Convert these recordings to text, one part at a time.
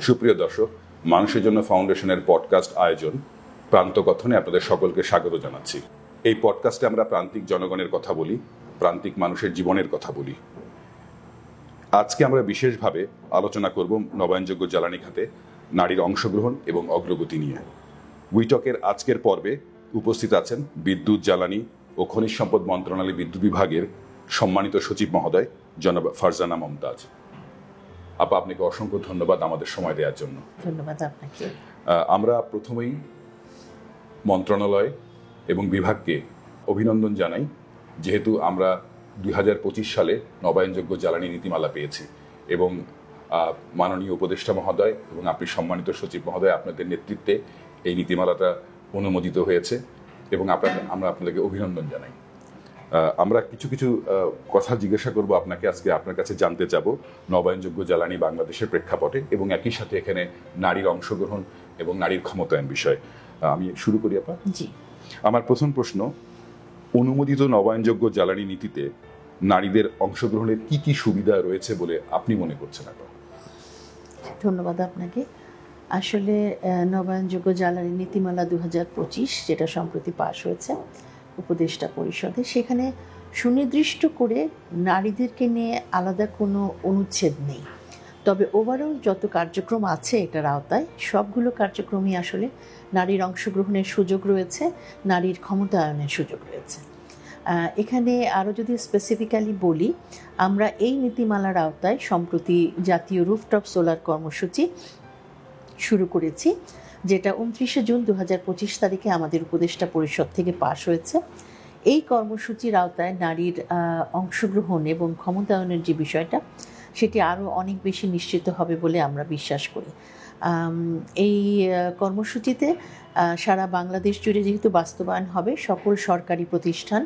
সুপ্রিয় দর্শক, মানুষের জন্য ফাউন্ডেশনের পডকাস্ট আয়োজন প্রান্তকথনে আপনাদের সকলকে স্বাগত জানাচ্ছি। এই পডকাস্টে আমরা প্রান্তিক জনগণের কথা বলি, প্রান্তিক মানুষের জীবনের কথা বলি। আজকে আমরা বিশেষভাবে আলোচনা করব নবায়নযোগ্য জ্বালানি খাতে নারীর অংশগ্রহণ এবং অগ্রগতি নিয়ে। উইটকের আজকের পর্বে উপস্থিত আছেন বিদ্যুৎ জ্বালানি ও খনিজ সম্পদ মন্ত্রণালয় বিদ্যুৎ বিভাগের সম্মানিত সচিব মহোদয় জনাব ফারজানা মমতাজ। আপা আপনাকে অসংখ্য ধন্যবাদ আমাদের সময় দেওয়ার জন্য। ধন্যবাদ আপনাকে। আমরা প্রথমেই মন্ত্রণালয় এবং বিভাগকে অভিনন্দন জানাই যেহেতু আমরা দু হাজার পঁচিশ সালে নবায়নযোগ্য জ্বালানি নীতিমালা পেয়েছি এবং মাননীয় উপদেষ্টা মহোদয় এবং আপনি সম্মানিত সচিব মহোদয় আপনাদের নেতৃত্বে এই নীতিমালাটা অনুমোদিত হয়েছে এবং আপনাকে আমরা আপনাদেরকে অভিনন্দন জানাই। আমরা কিছু কিছু কথা জিজ্ঞাসা করব আপনাকে আজকে আপনার কাছে জানতে যাব নবায়নযোগ্য জ্বালানি বাংলাদেশের প্রেক্ষাপটে এবং একই সাথে এখানে নারীর অংশগ্রহণ এবং নারীর ক্ষমতায়ন বিষয়। আমি শুরু করি আপা। জি। আমার প্রথম প্রশ্ন অনুমোদিত নবায়নযোগ্য জ্বালানি নীতিতে নারীদের অংশগ্রহণের কি কি সুবিধা রয়েছে বলে আপনি মনে করছেন আপা? ধন্যবাদ আপনাকে। আসলে নবায়নযোগ্য জ্বালানি নীতিমালা দু হাজার পঁচিশ যেটা সম্প্রতি পাশ হয়েছে উপদেষ্টা পরিষদে, সেখানে সুনির্দিষ্ট করে নারীদেরকে নিয়ে আলাদা কোনো অনুচ্ছেদ নেই। তবে ওভারঅল যত কার্যক্রম আছে এটার আওতায়, সবগুলো কার্যক্রমই আসলে নারীর অংশগ্রহণের সুযোগ রয়েছে, নারীর ক্ষমতায়নের সুযোগ রয়েছে। এখানে আরও যদি স্পেসিফিক্যালি বলি, আমরা এই নীতিমালার আওতায় সম্প্রতি জাতীয় রুফটপ সোলার কর্মসূচি শুরু করেছি। যেটা উনত্রিশে জুন দু হাজার পঁচিশ তারিখে আমাদের উপদেষ্টা পরিষদ থেকে পাশ হয়েছে। এই কর্মসূচির আওতায় নারীর অংশগ্রহণ এবং ক্ষমতায়নের যে বিষয়টা, সেটি আরও অনেক বেশি নিশ্চিত হবে বলে আমরা বিশ্বাস করি। এই কর্মসূচিতে সারা বাংলাদেশ জুড়ে যেহেতু বাস্তবায়ন হবে, সকল সরকারি প্রতিষ্ঠান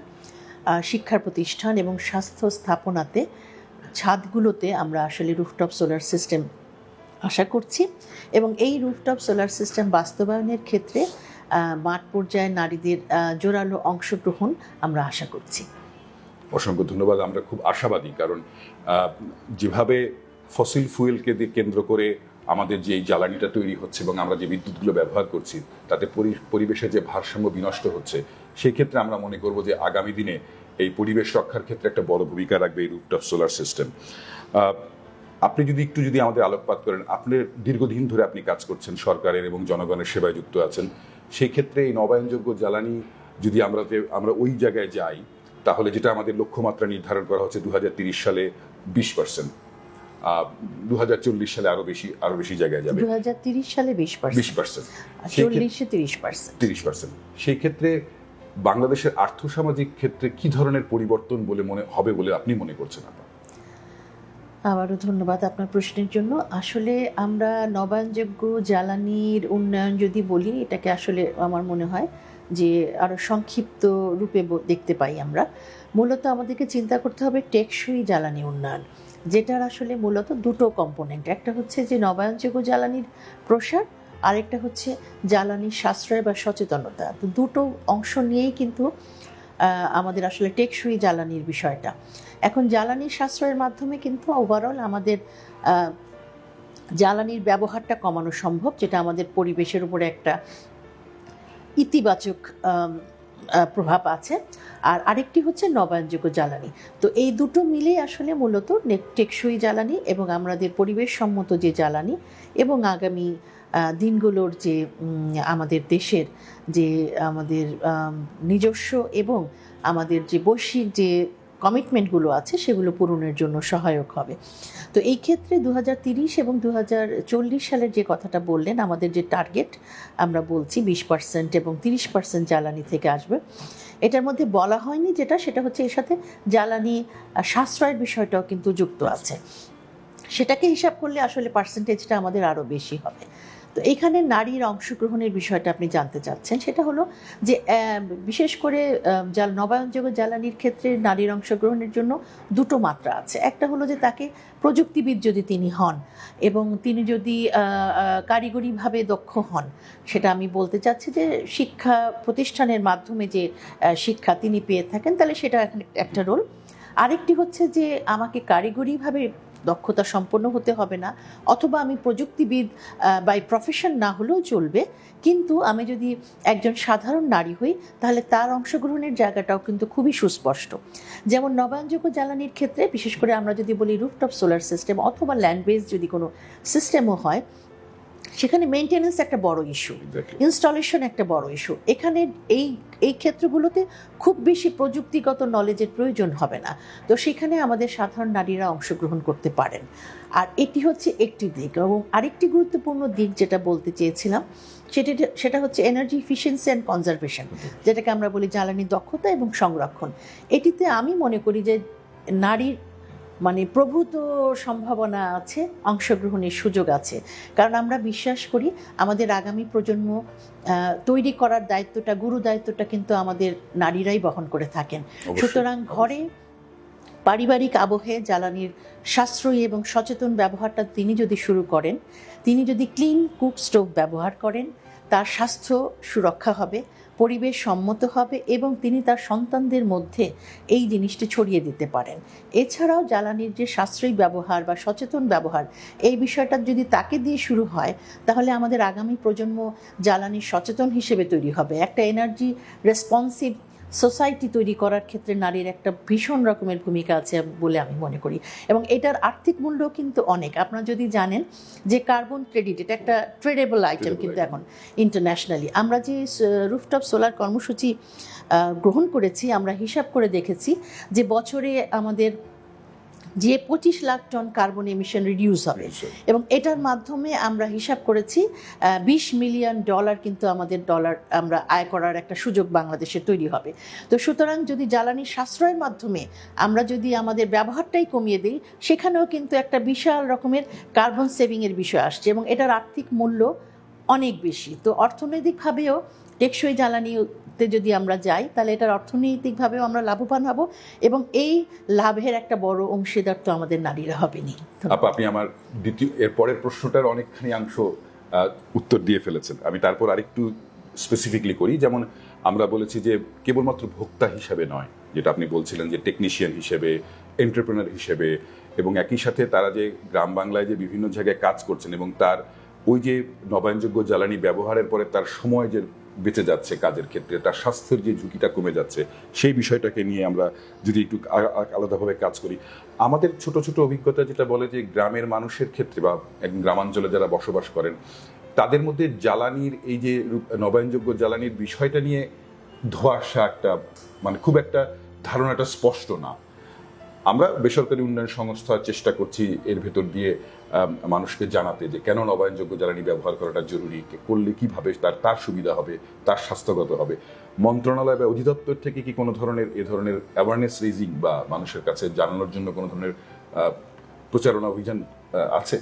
শিক্ষার প্রতিষ্ঠান এবং স্বাস্থ্য স্থাপনাতে ছাদগুলোতে আমরা আসলে রুফটপ সোলার সিস্টেম আশা করছি। এবং এই রুফটপ সোলার সিস্টেম বাস্তবায়নের ক্ষেত্রে মাঠ পর্যায়ে নারীদের জোরালো অংশগ্রহণ আমরা আশা করছি। অসংখ্য ধন্যবাদ। আমরা খুব আশাবাদী কারণ যেভাবে ফসিল ফুয়েলকে কেন্দ্র করে আমাদের যে জ্বালানিটা তৈরি হচ্ছে এবং আমরা যে বিদ্যুৎগুলো ব্যবহার করছি, তাতে পরি- পরিবেশের যে ভারসাম্য বিনষ্ট হচ্ছে সেই ক্ষেত্রে আমরা মনে করব যে আগামী দিনে এই পরিবেশ রক্ষার ক্ষেত্রে একটা বড় ভূমিকা রাখবে এই রুফটপ সোলার সিস্টেম আপনি যদি একটু যদি আমাদের আলোকপাত করেন আপনি দীর্ঘদিন ধরে আপনি কাজ করছেন সরকারের এবং জনগণের সেবায় যুক্ত আছেন সেই ক্ষেত্রে এই নবায়নযোগ্য জ্বালানি যদি আমরা আমরা ওই জায়গায় যাই তাহলে যেটা আমাদের লক্ষ্যমাত্রা নির্ধারণ করা হচ্ছে দু সালে বিশ পার্সেন্ট দু সালে আরও বেশি আরও বেশি জায়গায় যাবে। দু সালে বিশ বিশ পার্সেন্ট পার্সেন্ট চল্লিশে তিরিশ পার্সেন্ট তিরিশ পার্সেন্ট সেই ক্ষেত্রে বাংলাদেশের আর্থসামাজিক ক্ষেত্রে কি ধরনের পরিবর্তন বলে মনে হবে বলে আপনি মনে করছেন আপনার? আবারও ধন্যবাদ আপনার প্রশ্নের জন্য। আসলে আমরা নবায়নযোগ্য জ্বালানির উন্নয়ন যদি বলি, এটাকে আসলে আমার মনে হয় যে আরও সংক্ষিপ্ত রূপে দেখতে পাই আমরা। মূলত আমাদেরকে চিন্তা করতে হবে টেকসই জ্বালানি উন্নয়ন, যেটার আসলে মূলত দুটো কম্পোনেন্ট। একটা হচ্ছে যে নবায়নযোগ্য জ্বালানির প্রসার, আরেকটা হচ্ছে জ্বালানির সাশ্রয় বা সচেতনতা। তো দুটো অংশ নিয়েই কিন্তু আমাদের আসলে টেকসই জ্বালানির বিষয়টা। এখন জ্বালানির সাশ্রয়ের মাধ্যমে কিন্তু ওভারঅল আমাদের জ্বালানির ব্যবহারটা কমানো সম্ভব, যেটা আমাদের পরিবেশের উপরে একটা ইতিবাচক প্রভাব আছে। আর আরেকটি হচ্ছে নবায়নযোগ্য জ্বালানি। তো এই দুটো মিলেই আসলে মূলত টেকসই জ্বালানি এবং আমাদের পরিবেশ সম্মত যে জ্বালানি এবং আগামী দিনগুলোর যে আমাদের দেশের যে, আমাদের নিজস্ব এবং আমাদের যে বৈশ্বিক যে কমিটমেন্টগুলো আছে, সেগুলো পূরণের জন্য সহায়ক হবে। তো এই ক্ষেত্রে দু এবং দু হাজার চল্লিশ সালের যে কথাটা বললেন, আমাদের যে টার্গেট আমরা বলছি বিশ পার্সেন্ট এবং তিরিশ পার্সেন্ট জ্বালানি থেকে আসবে। এটার মধ্যে বলা হয়নি যেটা, সেটা হচ্ছে এর সাথে জ্বালানি সাশ্রয়ের বিষয়টাও কিন্তু যুক্ত আছে। সেটাকে হিসাব করলে আসলে পার্সেন্টেজটা আমাদের আরও বেশি হবে। তো এখানে নারীর অংশগ্রহণের বিষয়টা আপনি জানতে চাচ্ছেন। সেটা হলো যে বিশেষ করে জাল নবায়নযোগ্য জ্বালানির ক্ষেত্রে নারীর অংশগ্রহণের জন্য দুটো মাত্রা আছে। একটা হলো যে, তাকে প্রযুক্তিবিদ যদি তিনি হন এবং তিনি যদি কারিগরিভাবে দক্ষ হন, সেটা আমি বলতে চাচ্ছি যে, শিক্ষা প্রতিষ্ঠানের মাধ্যমে যে শিক্ষা তিনি পেয়ে থাকেন, তাহলে সেটা একটা রোল। আরেকটি হচ্ছে যে, আমাকে কারিগরিভাবে দক্ষতা সম্পন্ন হতে হবে না, অথবা আমি প্রযুক্তিবিদ বাই প্রফেশন না হলেও চলবে, কিন্তু আমি যদি একজন সাধারণ নারী হই, তাহলে তার অংশগ্রহণের জায়গাটাও কিন্তু খুবই সুস্পষ্ট। যেমন নবায়নযোগ্য জ্বালানির ক্ষেত্রে, বিশেষ করে আমরা যদি বলি রুফটপ সোলার সিস্টেম অথবা ল্যান্ড বেস যদি কোনো সিস্টেমও হয় সেখানে মেনটেনেন্স একটা বড় ইস্যু ইনস্টলেশন একটা বড় ইস্যু এখানে এই এই ক্ষেত্রগুলোতে খুব বেশি প্রযুক্তিগত নলেজের প্রয়োজন হবে না। তো সেখানে আমাদের সাধারণ নারীরা অংশগ্রহণ করতে পারেন। আর এটি হচ্ছে একটি দিক এবং আরেকটি গুরুত্বপূর্ণ দিক যেটা বলতে চেয়েছিলাম সেটা সেটা হচ্ছে এনার্জি ইফিসিয়েন্সি অ্যান্ড কনজারভেশন যেটাকে আমরা বলি জ্বালানি দক্ষতা এবং সংরক্ষণ। এটিতে আমি মনে করি যে নারীর মানে প্রভূত সম্ভাবনা আছে অংশগ্রহণের সুযোগ আছে। কারণ আমরা বিশ্বাস করি আমাদের আগামী প্রজন্ম তৈরি করার দায়িত্বটা গুরু দায়িত্বটা কিন্তু আমাদের নারীরাই বহন করে থাকেন। সুতরাং ঘরে পারিবারিক আবহে জ্বালানির সাশ্রয়ী এবং সচেতন ব্যবহারটা তিনি যদি শুরু করেন, তিনি যদি ক্লিন কুক স্টোভ ব্যবহার করেন, তার স্বাস্থ্য সুরক্ষা হবে, পরিবেশ সম্মত হবে এবং তিনি তার সন্তানদের মধ্যে এই জিনিসটি ছড়িয়ে দিতে পারেন। এছাড়াও জ্বালানির যে সাশ্রয়ী ব্যবহার বা সচেতন ব্যবহার, এই বিষয়টা যদি তাকে দিয়ে শুরু হয়, তাহলে আমাদের আগামী প্রজন্ম জ্বালানির সচেতন হিসেবে তৈরি হবে। একটা এনার্জি রেসপন্সিভ সোসাইটি তৈরি করার ক্ষেত্রে নারীর একটা ভীষণ রকমের ভূমিকা আছে বলে আমি মনে করি। এবং এটার আর্থিক মূল্য কিন্তু অনেক। আপনারা যদি জানেন যে কার্বন ক্রেডিট এটা একটা ট্রেডেবল আইটেম কিন্তু এখন ইন্টারন্যাশনালি আমরা যে রুফটপ সোলার কর্মসূচি গ্রহণ করেছি আমরা হিসাব করে দেখেছি যে বছরে আমাদের যে পঁচিশ lakh ton carbon emission reduce হবে। এবং এটার মাধ্যমে আমরা হিসাব করেছি বিশ মিলিয়ন ডলার কিন্তু আমাদের ডলার আমরা আয় করার একটা সুযোগ বাংলাদেশে তৈরি হবে। তো সুতরাং যদি জ্বালানি সাশ্রয়ের মাধ্যমে আমরা যদি আমাদের ব্যবহারটাই কমিয়ে দিই সেখানেও কিন্তু একটা বিশাল রকমের কার্বন সেভিংয়ের বিষয় আসছে এবং এটার আর্থিক মূল্য অনেক বেশি। তো অর্থনৈতিকভাবেও টেকসই জ্বালানিতে যদি আমরা যাই, তাহলে এটার অর্থনৈতিকভাবেও আমরা লাভবান হব এবং এই লাভের একটা বড় অংশীদার তো আমাদের নারীরা হবেনি আপা, আপনি আমার দ্বিতীয়, এর পরের প্রশ্নটার অনেকখানি অংশ উত্তর দিয়ে ফেলেছেন। আমি তারপর আরেকটু স্পেসিফিকলি করি, যেমন আমরা বলেছি যে কেবলমাত্র ভোক্তা হিসাবে নয়, যেটা আপনি বলছিলেন যে টেকনিশিয়ান হিসেবে এন্টারপ্রেনার হিসেবে এবং একই সাথে তারা যে গ্রাম বাংলায় যে বিভিন্ন জায়গায় কাজ করছেন এবং তার ওই যে নবায়নযোগ্য জ্বালানি ব্যবহারের পরে তার সময় যে বেঁচে যাচ্ছে কাজের ক্ষেত্রে, তার স্বাস্থ্যের যে ঝুঁকিটা কমে যাচ্ছে, সেই বিষয়টাকে নিয়ে আমরা যদি একটু আলাদাভাবে কাজ করি। আমাদের ছোট ছোট অভিজ্ঞতা যেটা বলে যে গ্রামের মানুষের ক্ষেত্রে বা গ্রামাঞ্চলে যারা বসবাস করেন, তাদের মধ্যে জ্বালানির এই যে নবায়নযোগ্য জ্বালানির বিষয়টা নিয়ে ধোয়াশা একটা মানে খুব একটা ধারণাটা স্পষ্ট না। আমরা বেসরকারি উন্নয়ন সংস্থা চেষ্টা করছি এর ভেতর দিয়ে মানুষকে জানাতে যে কেন নবায়নযোগ্য জ্বালানি ব্যবহার করাটা জরুরি করলে কীভাবে তার তার সুবিধা হবে, তার স্বাস্থ্যগত হবে। মন্ত্রণালয় বা অধিদপ্তর থেকে কি কোনো ধরনের, এ ধরনের অ্যাওয়ারনেস রেজিং বা মানুষের কাছে জানানোর জন্য কোনো ধরনের প্রচারণা অভিযান আছে?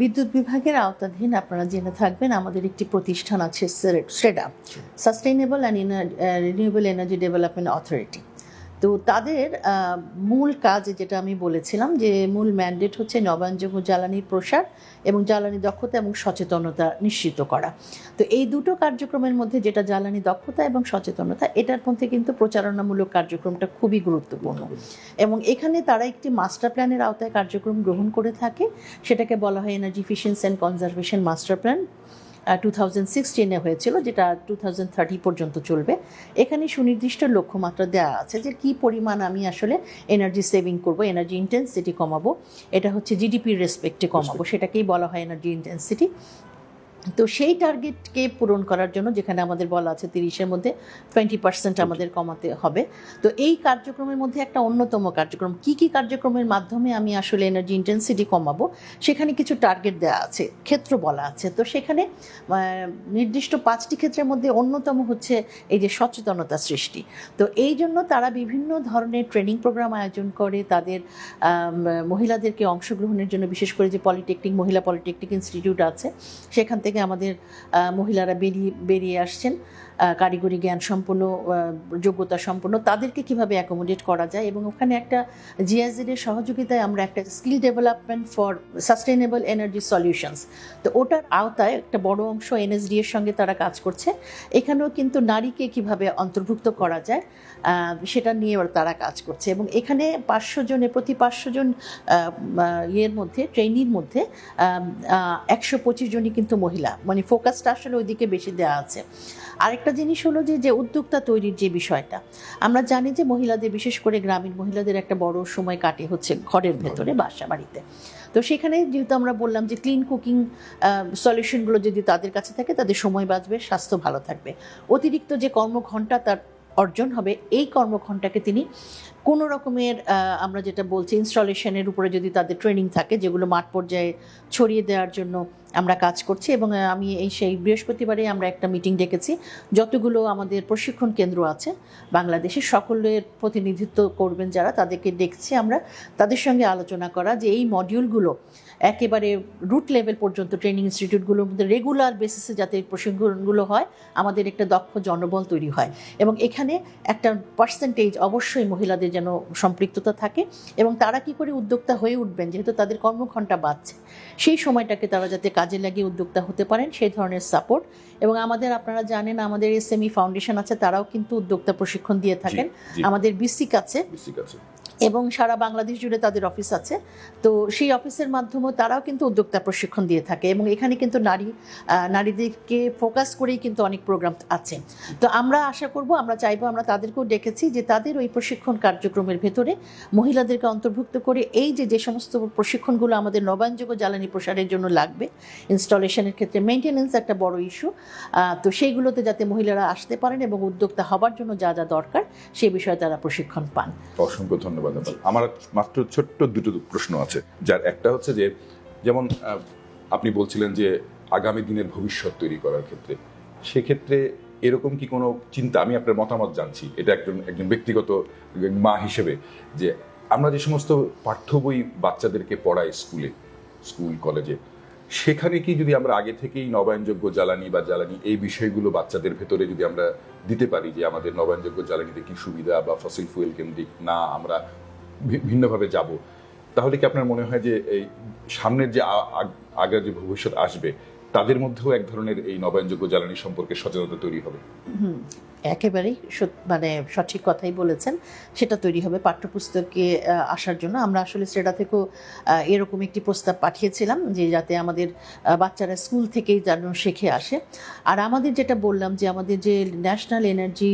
বিদ্যুৎ বিভাগের আওতাধীন আপনারা জেনে থাকবেন, আমাদের একটি প্রতিষ্ঠান আছে সেডা sustainable and renewable energy development authority তো তাদের মূল কাজ যেটা আমি বলেছিলাম যে মূল ম্যান্ডেট হচ্ছে নবায়নযোগ্য জ্বালানির প্রসার এবং জ্বালানি দক্ষতা এবং সচেতনতা নিশ্চিত করা। তো এই দুটো কার্যক্রমের মধ্যে যেটা জ্বালানি দক্ষতা এবং সচেতনতা, এটার মধ্যে কিন্তু প্রচারণামূলক কার্যক্রমটা খুবই গুরুত্বপূর্ণ। এবং এখানে তারা একটি মাস্টার প্ল্যানের আওতায় কার্যক্রম গ্রহণ করে থাকে। সেটাকে বলা হয় energy efficiency and conservation master plan two thousand সিক্সটিনে হয়েছিল যেটা টু থাউজেন্ড থার্টি পর্যন্ত চলবে। এখানে সুনির্দিষ্ট লক্ষ্যমাত্রা দেওয়া আছে যে কি পরিমাণ আমি আসলে এনার্জি সেভিং করব এনার্জি ইন্টেন্সিটি কমাবো। এটা হচ্ছে জিডিপির রেসপেক্টে কমাবো সেটাকেই বলা হয় এনার্জি ইন্টেন্সিটি তো সেই টার্গেটকে পূরণ করার জন্য যেখানে আমাদের বলা আছে তিরিশের মধ্যে টোয়েন্টি পার্সেন্ট আমাদের কমাতে হবে। তো এই কার্যক্রমের মধ্যে একটা অন্যতম কার্যক্রম। কি কি কার্যক্রমের মাধ্যমে আমি আসলে এনার্জি ইন্টেন্সিটি কমাবো? সেখানে কিছু টার্গেট দেওয়া আছে ক্ষেত্র বলা আছে। তো সেখানে নির্দিষ্ট পাঁচটি ক্ষেত্রের মধ্যে অন্যতম হচ্ছে এই যে সচেতনতা সৃষ্টি। তো এই জন্য তারা বিভিন্ন ধরনের ট্রেনিং প্রোগ্রাম আয়োজন করে। তাদের মহিলাদেরকে অংশগ্রহণের জন্য বিশেষ করে যে পলিটেকনিক মহিলা পলিটেকনিক ইনস্টিটিউট আছে সেখান থেকে থেকে আমাদের মহিলারা বেরিয়ে বেরিয়ে আসছেন। কারিগরি জ্ঞান সম্পন্ন যোগ্যতা সম্পন্ন, তাদেরকে কীভাবে অ্যাকোমোডেট করা যায়? এবং ওখানে একটা জিএসএড এর সহযোগিতায় আমরা একটা skill development for sustainable energy solutions তো ওটার আওতায় একটা বড় অংশ এনএসডি এর সঙ্গে তারা কাজ করছে। এখানেও কিন্তু নারীকে কীভাবে অন্তর্ভুক্ত করা যায় সেটা নিয়ে তারা কাজ করছে। এবং এখানে পাঁচশো জনে, প্রতি পাঁচশো জন ইয়ের মধ্যে ট্রেনির মধ্যে একশো পঁচিশ জনই কিন্তু মহিলা। মানে ফোকাসটা আসলে ওইদিকে বেশি দেওয়া আছে। আরেকটা জিনিস হলো যে যে উদ্যোক্তা তৈরির যে বিষয়টা, আমরা জানি যে মহিলাদের, বিশেষ করে গ্রামীণ মহিলাদের একটা বড় সময় কাটে হচ্ছে ঘরের ভেতরে বাসা বাড়িতে তো সেখানে যেহেতু আমরা বললাম যে ক্লিন কুকিং সলিউশনগুলো যদি তাদের কাছে থাকে, তাদের সময় বাঁচবে, স্বাস্থ্য ভালো থাকবে। অতিরিক্ত যে কর্মঘণ্টা তার অর্জন হবে, এই কর্মঘণ্টাকে তিনি কোনো রকমের আমরা যেটা বলছি ইনস্টলেশনের উপরে যদি তাদের ট্রেনিং থাকে, যেগুলো মাঠ পর্যায়ে ছড়িয়ে দেওয়ার জন্য আমরা কাজ করছি এবং আমি এই সেই বৃহস্পতিবারে আমরা একটা মিটিং ডেকেছি। যতগুলো আমাদের প্রশিক্ষণ কেন্দ্র আছে বাংলাদেশে সকলের প্রতিনিধিত্ব করবেন যারা, তাদেরকে দেখছি আমরা। তাদের সঙ্গে আলোচনা করা যে এই মডিউলগুলো একেবারে রুট লেভেল পর্যন্ত ট্রেনিং ইনস্টিটিউটগুলোর মধ্যে রেগুলার বেসিসে যাতে প্রশিক্ষণগুলো হয়, আমাদের একটা দক্ষ জনবল তৈরি হয়। এবং এখানে একটা পার্সেন্টেজ অবশ্যই মহিলাদের যেন সম্পৃক্ততা থাকে এবং তারা কি করে উদ্যোক্তা হয়ে উঠবেন যেহেতু তাদের কর্মঘণ্টা বাড়ছে সেই সময়টাকে তারা যাতে কাজে লাগিয়ে উদ্যোক্তা হতে পারেন সেই ধরনের সাপোর্ট এবং আমাদের আপনারা জানেন আমাদের এসএমই ফাউন্ডেশন আছে তারাও কিন্তু উদ্যোক্তা প্রশিক্ষণ দিয়ে থাকেন। আমাদের বিসিক আছে। এবং সারা বাংলাদেশ জুড়ে তাদের অফিস আছে। তো সেই অফিসের মাধ্যমেও তারাও কিন্তু উদ্যোক্তা প্রশিক্ষণ দিয়ে থাকে এবং এখানে কিন্তু নারী নারীদেরকে ফোকাস করেই কিন্তু অনেক প্রোগ্রাম আছে। তো আমরা আশা করব, আমরা চাইব, আমরা তাদেরকেও ডেকেছি যে তাদের ওই প্রশিক্ষণ কার্যক্রমের ভেতরে মহিলাদেরকে অন্তর্ভুক্ত করে এই যে যে সমস্ত প্রশিক্ষণগুলো আমাদের নবায়নযোগ্য জ্বালানি প্রসারের জন্য লাগবে, ইনস্টলেশনের ক্ষেত্রে মেনটেনেন্স একটা বড় ইস্যু তো সেইগুলোতে যাতে মহিলারা আসতে পারেন এবং উদ্যোক্তা হবার জন্য যা যা দরকার সেই বিষয়ে তারা প্রশিক্ষণ পান। অসংখ্য ধন্যবাদ। আপনার। আমার মাত্র ছোট্ট দুটো প্রশ্ন আছে যার একটা হচ্ছে যে যেমন আপনি বলছিলেন যে আগামী দিনের ভবিষ্যৎ তৈরি করার ক্ষেত্রে সেক্ষেত্রে এরকম কি কোনো চিন্তা? আমি আপনার মতামত জানছি। এটা একজন একজন ব্যক্তিগত মা হিসেবে যে আমরা যে সমস্ত পাঠ্য বই বাচ্চাদেরকে পড়াই স্কুলে স্কুল কলেজে সেখানে কি যদি আমরা আগে থেকেই নবায়নযোগ্য জ্বালানি বা জ্বালানি এই বিষয়গুলো বাচ্চাদের ভেতরে যদি আমরা দিতে পারি যে আমাদের নবায়নযোগ্য জ্বালানিতে কি সুবিধা বা ফসিল ফুয়েল কেন্দ্রিক না আমরা ভিন্নভাবে যাব। তাহলে কি আপনার মনে হয় যে এই সামনের যে আগ- আগের যে ভবিষ্যৎ আসবে তাদের মধ্যেও এক ধরনের এই নবায়নযোগ্য জ্বালানি সম্পর্কে সচেতনতা তৈরি হবে। একেবারেই মানে সঠিক কথাই বলেছেন। সেটা তৈরি হবে পাঠ্যপুস্তকে আসার জন্য। আমরা আসলে সেটা থেকেও এরকম একটি প্রস্তাব পাঠিয়েছিলাম যে যাতে আমাদের বাচ্চারা স্কুল থেকেই যেন শিখে আসে। আর আমাদের যেটা বললাম যে আমাদের যে national energy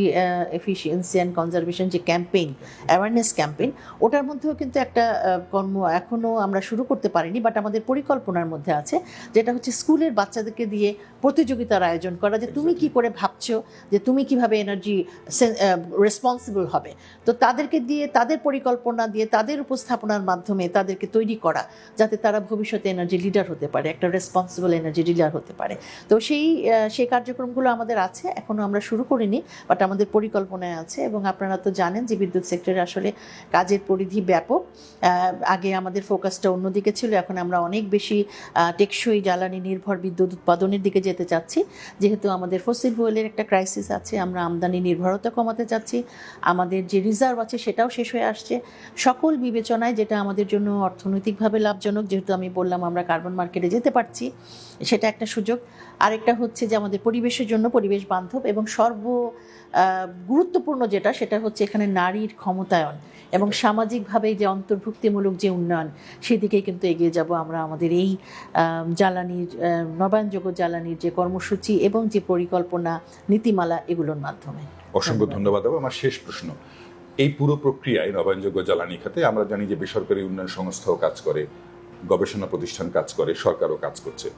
efficiency and conservation যে ক্যাম্পেইন, অ্যাওয়ারনেস ক্যাম্পেইন, ওটার মধ্যেও কিন্তু একটা কর্ম এখনও আমরা শুরু করতে পারিনি, বাট আমাদের পরিকল্পনার মধ্যে আছে, যেটা হচ্ছে স্কুলের বাচ্চাদেরকে দিয়ে প্রতিযোগিতার আয়োজন করা যে তুমি কি করে ভাবছ যে তুমি কীভাবে এনার্জি রেসপন্সিবল হবে? তো তাদেরকে দিয়ে তাদের পরিকল্পনা দিয়ে তাদের উপস্থাপনার মাধ্যমে তাদেরকে তৈরি করা যাতে তারা ভবিষ্যতে এনার্জি লিডার হতে পারে একটা রেসপন্সিবল এনার্জি লিডার হতে পারে। তো সেই সেই কার্যক্রমগুলো আমাদের আছে এখনও আমরা শুরু করিনি বাট আমাদের পরিকল্পনায় আছে এবং আপনারা তো জানেন যে বিদ্যুৎ সেক্টরে আসলে কাজের পরিধি ব্যাপক। আগে আমাদের ফোকাসটা অন্যদিকে ছিল এখন আমরা অনেক বেশি টেকসই জ্বালানি নির্ভর বিদ্যুৎ উৎপাদনের দিকে যেতে চাচ্ছি। যেহেতু আমাদের ফসিল ফুয়েলের একটা ক্রাইসিস আছে, আমরা আমদানি নির্ভরতা কমাতে চাচ্ছি। আমাদের যে রিজার্ভ আছে সেটাও শেষ হয়ে আসছে। সকল বিবেচনায় যেটা আমাদের জন্য অর্থনৈতিকভাবে লাভজনক, যেহেতু আমি বললাম আমরা কার্বন মার্কেটে যেতে পারছি, সেটা একটা সুযোগ। আরেকটা হচ্ছে যে আমাদের পরিবেশের জন্য পরিবেশ বান্ধব এবং সর্ব গুরুত্বপূর্ণ যেটা, সেটা হচ্ছে এখানে নারীর ক্ষমতায়ন। এবং সামাজিকভাবে যে অন্তর্ভুক্তিমূলক যে উন্নয়ন সেদিকেই কিন্তু এগিয়ে যাব আমরা আমাদের এই জ্বালানির নবায়নযোগ্য জ্বালানির যে কর্মসূচি এবং যে পরিকল্পনা নীতিমালা এগুলোর মাধ্যমে। অসংখ্য ধন্যবাদ। আমার শেষ প্রশ্ন। এই পুরো প্রক্রিয়ায় নবায়নযোগ্য জ্বালানি খাতে আমরা জানি যে বেসরকারি উন্নয়ন সংস্থাও কাজ করে গবেষণা প্রতিষ্ঠান কাজ করে সরকারও কাজ করছে।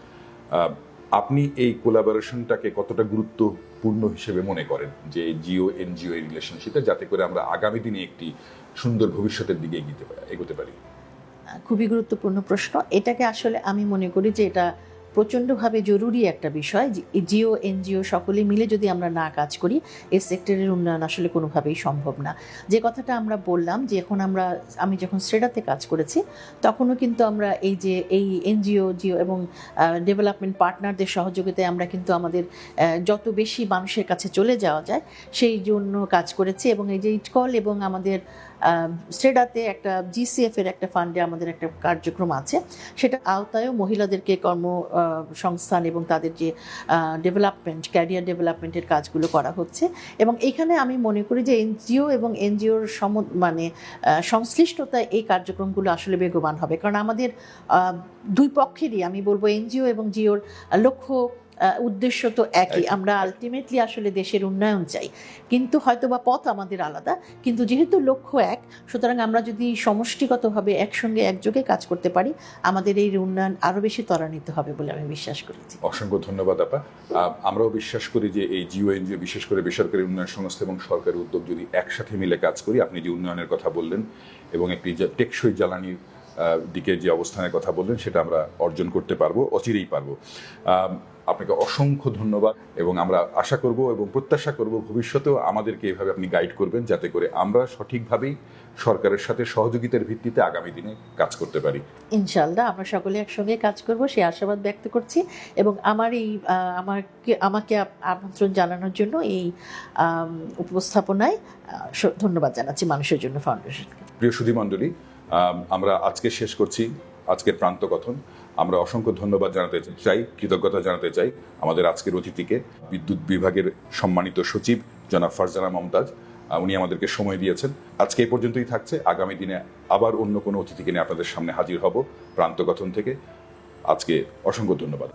আপনি এই কোলাবোরেশনটাকে কতটা গুরুত্বপূর্ণ হিসেবে মনে করেন? যে জিও, এনজিও এই রিলেশনশিপে যাতে করে আমরা আগামী দিনে একটি সুন্দর ভবিষ্যতের দিকে এগিয়ে এগোতে পারি? খুবই গুরুত্বপূর্ণ প্রশ্ন। এটাকে আসলে আমি মনে করি যে এটা প্রচণ্ডভাবে জরুরি একটা বিষয় জিও, এনজিও সকলে মিলে যদি আমরা না কাজ করি, এই সেক্টরের উন্নয়ন আসলে কোনোভাবেই সম্ভব না। যে কথাটা আমরা বললাম যে এখন আমরা, আমি যখন স্ট্রেডাতে কাজ করেছি, তখনও কিন্তু আমরা এই যে এই এনজিও, জিও এবং ডেভেলপমেন্ট পার্টনারদের সহযোগিতায় আমরা কিন্তু আমাদের যত বেশি মানুষের কাছে চলে যাওয়া যায়, সেই জন্য কাজ করেছি এবং এই যে ইটকল এবং আমাদের স্টেডাতে একটা জিসিএফ এর একটা ফান্ডে আমাদের একটা কার্যক্রম আছে। সেটা আওতায়ও মহিলাদেরকে কর্ম সংস্থান এবং তাদের যে ডেভেলপমেন্ট ক্যারিয়ার ডেভেলপমেন্টের কাজগুলো করা হচ্ছে। এবং এখানে আমি মনে করি যে এনজিও এবং এনজিওর সম মানে সংশ্লিষ্টতা এই কার্যক্রমগুলো আসলে বেগবান হবে। কারণ আমাদের দুই পক্ষেরই আমি বলব এনজিও এবং জিওর লক্ষ্য উদ্দেশ্য তো একই। আমরা আলটিমেটলি আসলে দেশের উন্নয়ন চাই। কিন্তু হয়তো বা পথ আমাদের আলাদা কিন্তু যেহেতু লক্ষ্য এক সুতরাং আমরা যদি সমষ্টিগতভাবে একসঙ্গে একযোগে কাজ করতে পারি আমাদের এই উন্নয়ন আরও বেশি ত্বরান্বিত হবে বলে আমি বিশ্বাস করেছি। অসংখ্য ধন্যবাদ আপা। আমরাও বিশ্বাস করি যে এই জিও এনজিও বিশেষ করে বেসরকারি উন্নয়ন সংস্থা এবং সরকারি উদ্যোগ যদি একসাথে মিলে কাজ করি আপনি যে উন্নয়নের কথা বললেন এবং একটি টেকসই জ্বালানির দিকে যে অবস্থানের কথা বললেন সেটা আমরা অর্জন করতে পারব অচিরেই পারব। আপনাকে অসংখ্য ধন্যবাদ এবং আমরা আশা করব এবং প্রত্যাশা করব ভবিষ্যতেও আমাদেরকে এভাবে আপনি গাইড করবেন যাতে করে আমরা সঠিকভাবেই সরকারের সাথে সহযোগিতার ভিত্তিতে আগামী দিনে কাজ করতে পারি। ইনশাল্লাহ আমরা সকলে একসঙ্গে কাজ করব সেই আশাবাদ ব্যক্ত করছি এবং আমার এই আমাকে আমাকে আমন্ত্রণ জানানোর জন্য এই উপস্থাপনায় ধন্যবাদ জানাচ্ছি মানুষের জন্য ফাউন্ডেশনকে প্রিয় সুধী মণ্ডলী আমরা আজকে শেষ করছি। আজকের প্রান্ত কথন আমরা অসংখ্য ধন্যবাদ জানাতে চাই কৃতজ্ঞতা জানাতে চাই আমাদের আজকের অতিথিকে। বিদ্যুৎ বিভাগের সম্মানিত সচিব জনাব ফারজানা মমতাজ উনি আমাদেরকে সময় দিয়েছেন। আজকে এই পর্যন্তই থাকছে। আগামী দিনে আবার অন্য কোনো অতিথিকে নিয়ে আপনাদের সামনে হাজির হব প্রান্ত কথন থেকে। আজকে অসংখ্য ধন্যবাদ।